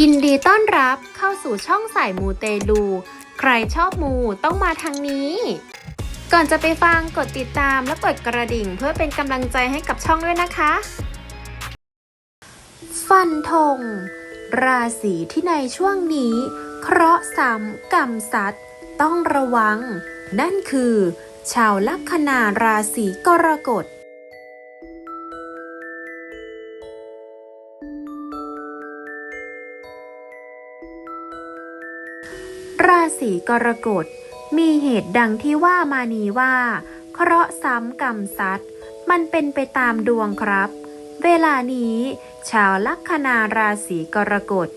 ยินดีต้อนรับเข้าสู่ช่องสายมูเตลู ใครชอบมูต้องมาทางนี้ ก่อนจะไปฟังกดติดตามและกดกระดิ่งเพื่อเป็นกำลังใจให้กับช่องด้วยนะคะ ฟันธงราศีที่ในช่วงนี้ เคราะห์ซ้ำกรรมสัตว์ต้องระวัง นั่นคือ ชาวลัคนาราศีกรกฎ ราศีกรกฎ มีเหตุดังที่ว่ามานีว่า เคราะห์ซ้ำกรรมซัดมันเป็นไปตามดวงครับ เวลานี้ ชาวลัคนาราศีกรกฎ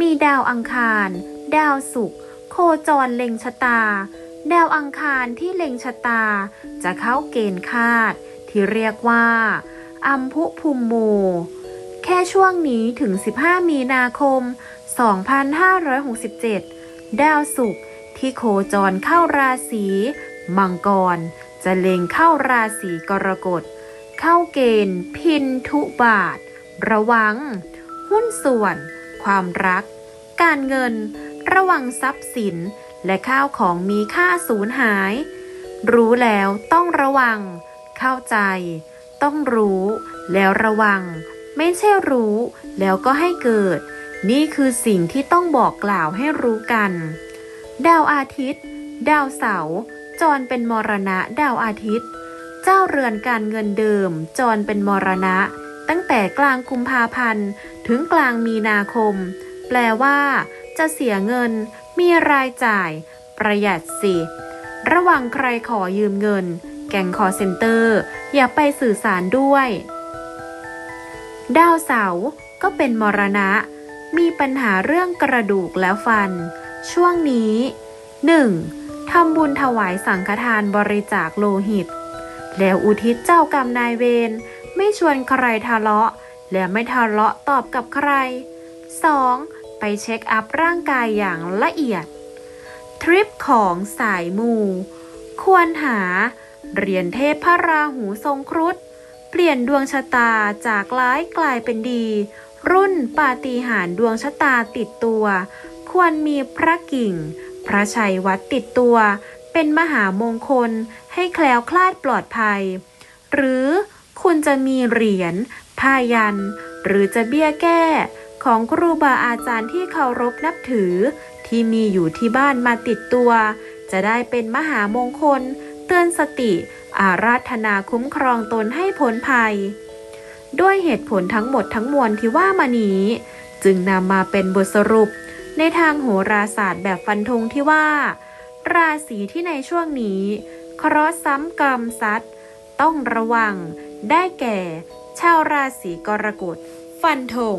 มีดาวอังคาร ดาวศุกร์โคจรเล็งชะตา ดาวอังคารที่เล็งชะตา จะเข้าเกณฑ์คาด ที่เรียกว่าอัมพุภูมิโม แค่ช่วงนี้ถึง 15 มีนาคม 2567 ดาวศุกร์ที่โคจรเข้าราศีมังกร จะเล็งเข้าราศีกรกฎ เข้าเกณฑ์ พินทุบาท ระวัง หุ้นส่วน ความรัก การเงิน ระวังทรัพย์สิน และข้าวของมีค่าสูญหาย รู้แล้วต้องระวัง เข้าใจ ต้องรู้ แล้วระวัง ไม่ใช่รู้ แล้วก็ให้เกิด นี่คือสิ่งที่ต้องบอกกล่าวให้รู้กัน ดาวอาทิตย์ ดาวเสาร์จรเป็นมรณะดาวอาทิตย์ เจ้าเรือนการเงินเดิม จรเป็นมรณะ ตั้งแต่กลางกุมภาพันธ์ถึงกลางมีนาคม แปลว่า จะเสียเงิน มีรายจ่าย ประหยัดสิ ระวังใครขอยืมเงิน แก่งคอเซ็นเตอร์ อย่าไปสื่อสารด้วย ดาวเสาร์ก็เป็นมรณะ มีปัญหาเรื่องกระดูกและฟัน ช่วงนี้ 1. ทำบุญถวายสังฆทานบริจาคโลหิต แล้วอุทิศเจ้ากรรมนายเวรไม่ชวนใครทะเลาะ และไม่ทะเลาะตอบกับใคร 2. ไปเช็คอัพร่างกายอย่างละเอียด ทริปของสายมู ควรหาเหรียญเทพพระราหูทรงครุฑเปลี่ยนดวงชะตาจากร้ายกลายเป็นดี รุ่นปาฏิหาริย์ดวงชะตาติดตัว ควรมีพระกิ่ง พระชัยวัดติดตัว เป็นมหามงคลให้แคล้วคลาดปลอดภัย หรือคุณจะมีเหรียญผ้ายัน หรือจะเบี้ยแก้ ของครูบาอาจารย์ที่เคารพนับถือ ที่มีอยู่ที่บ้านมาติดตัว จะได้เป็นมหามงคล เตือนสติ อาราธนาคุ้มครองตนให้พ้นภัย ด้วยเหตุผลทั้งหมดทั้งมวลที่ว่ามานี้ จึงนำมาเป็นบทสรุป ในทางโหราศาสตร์แบบฟันธงที่ว่า ราศีที่ในช่วงนี้เคราะห์ซ้ำกรรมซัดต้องระวัง ได้แก่ ชาวราศีกรกฎฟันธง